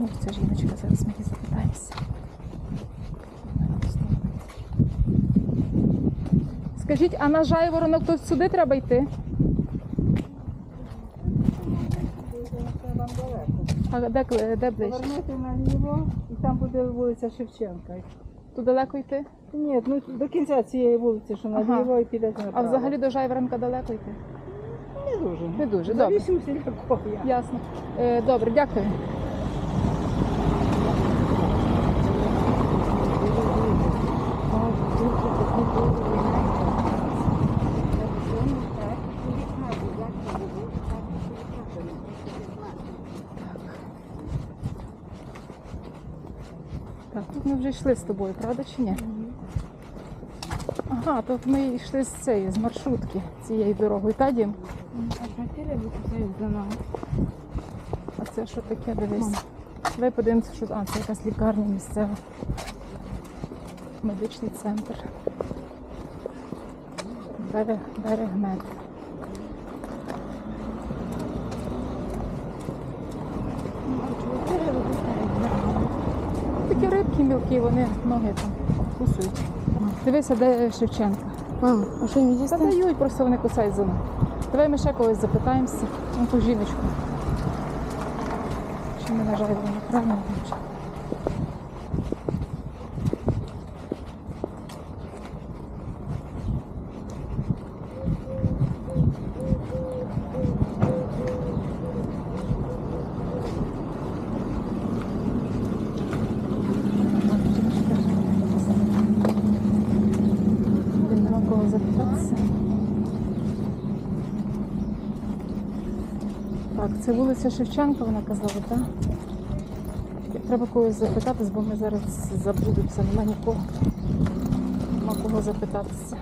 Ну, це жіночка, зараз ми її запитаємося. Скажіть, а на жайворонок то сюди треба йти? А де, де ближче? Повернути наліво і там буде вулиця Шевченка. Тут далеко йти? Ні, ну до кінця цієї вулиці, що наліво і підете А взагалі до жайворонка далеко йти? не дуже. Не дуже, добре. Завісимося якого я. Ясно. Е, добре, дякую. Так, тут ми вже йшли з тобою, правда чи ні? Ага, тут ми йшли з цієї, з маршрутки цією дорогою. Та дім? А це що таке, дивись? Давай подивимося, що а, це якась лікарня місцева. Медичний центр. Берег, берег мед. Такі рибки мілкі, вони ноги там кусують. Дивися, де Шевченка. Мам, а що не Та дають, просто вони кусають за ноги. Давай ми ще когось запитаємося. Вон ту жіночку. Чи ми нажали вона правильно? бачу? Блін, Нема кого запитатися. Так, це вулиця Шевченка, вона казала, так? Треба когось запитатись, бо ми зараз заблудимося, нема нікого. Нема кого запитатися.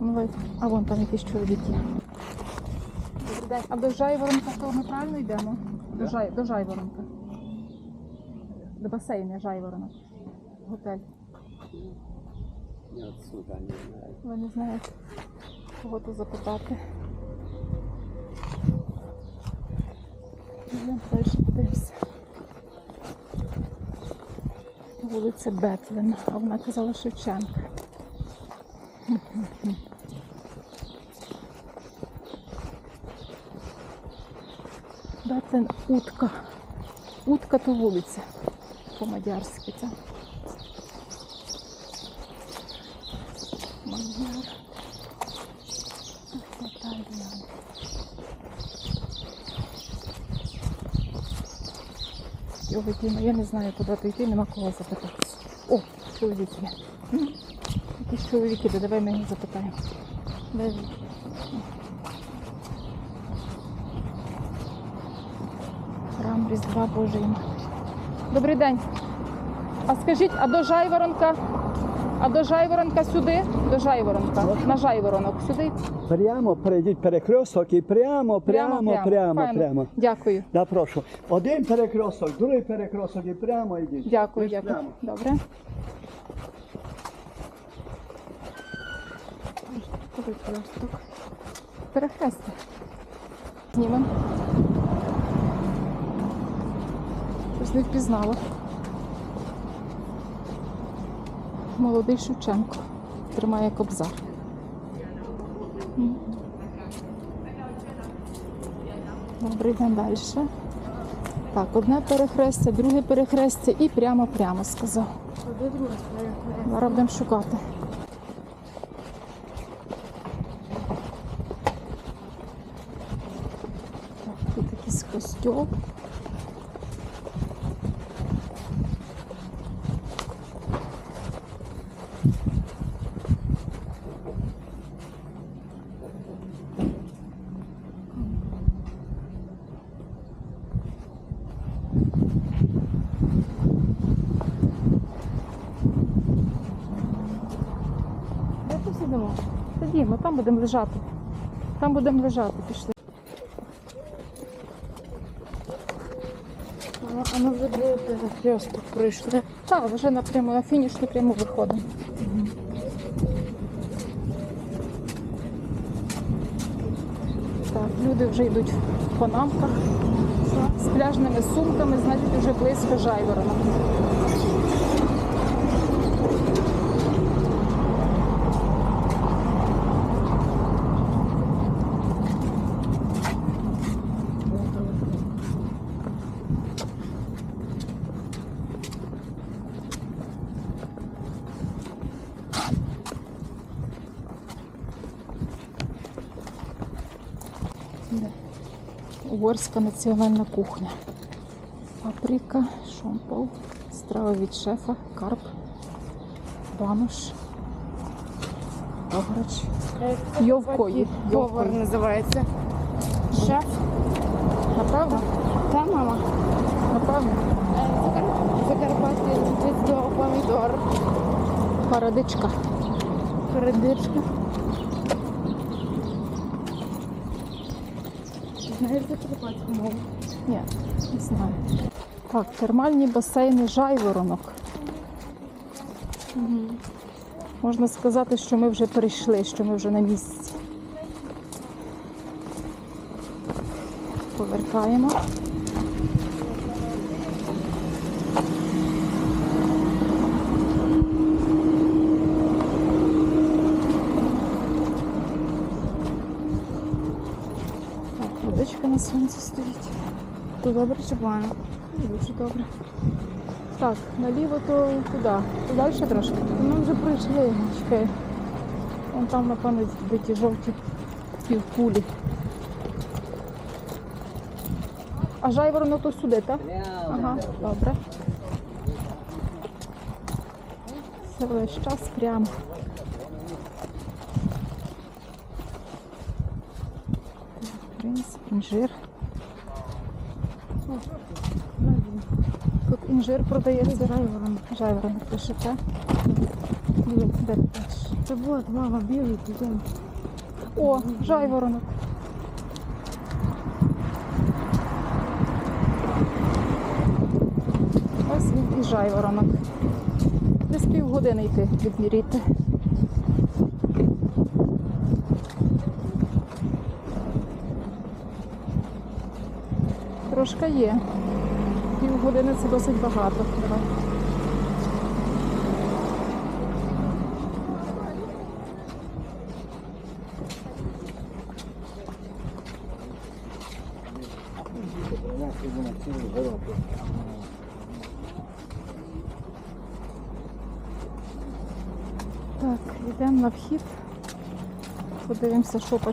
Ну. А вон там якийсь чоловік є. Добрий день. А до Жайворонка то ми правильно йдемо? До, Жай... до Жайворонка. До басейну Жайворонок. Готель. Я не знаю. Ви не знаєте, кого то запитати. Йдемо далі подивимося. Вулиця Бетлен. а вона казала Шевченка. Бетлин утка. Утка то вулиця по-мадярськи. Його Діма, я не знаю, куди то йти, нема кого запитати. О, чоловік є. Якісь чоловіки, де давай ми їх запитаємо. Де він? Храм Різдва Божої Матері. Добрий день. А скажіть, а до Жайворонка? А до Жайворонка сюди? До Жайворонка. На Жайворонок. Сюди? Прямо перейдіть перекресток і прямо, прямо, прямо, Файно. прямо. Дякую. Да, прошу. Один перекресток, другий перекресток і прямо йдіть. Дякую, Ось дякую. прямо. Добре. Перехресток. Перехресток. Знімемо. Щось не впізнала. Молодий Шевченко. Тримає кобзар. Добре, йдемо далі. Так, одне перехрестя, друге перехрестя і прямо-прямо сказав. Зараз будемо шукати. Так, тут якийсь костюм. Де тут сидимо? Ходімо, там будемо лежати. Там будемо лежати, пішли. А ми вже другий перехресток пройшли. Так, вже напряму, на фінішну пряму виходимо. Так, люди вже йдуть в панамках. З пляжними сумками, значить вже близько Жайворона. Угорська національна кухня. Паприка, шомпол, страва від шефа, карп, банош, ограч. Йовкої. Повар називається. Шеф. Направо? Та мама. Направо. Закарпаття до помідор. Парадичка. Передичка. Знаєш закарпатську мову? Ні, не знаю. Так, термальні басейни Жайворонок. Можна сказати, що ми вже прийшли, що ми вже на місці. Повертаємо. Водичка на сонці стоїть. То добре чи погано? Дуже добре. Так, наліво то туди. То далі трошки. Ми вже прийшли. Чекай. Вон там, напевно, ті жовті півкулі. А жайворонок то сюди, так? Ага, добре. Це весь час прямо. Принц, інжир. Тут інжир продається. Жайворонок. Жайворонок пише, так? Ні, де ти? Це от, мама, білий тут. О, жайворонок. Ось він і жайворонок. Десь півгодини йти відміряти. Трошки є. Півгодини це досить багато. Давай. Так, йдемо на вхід. Подивимося, що по.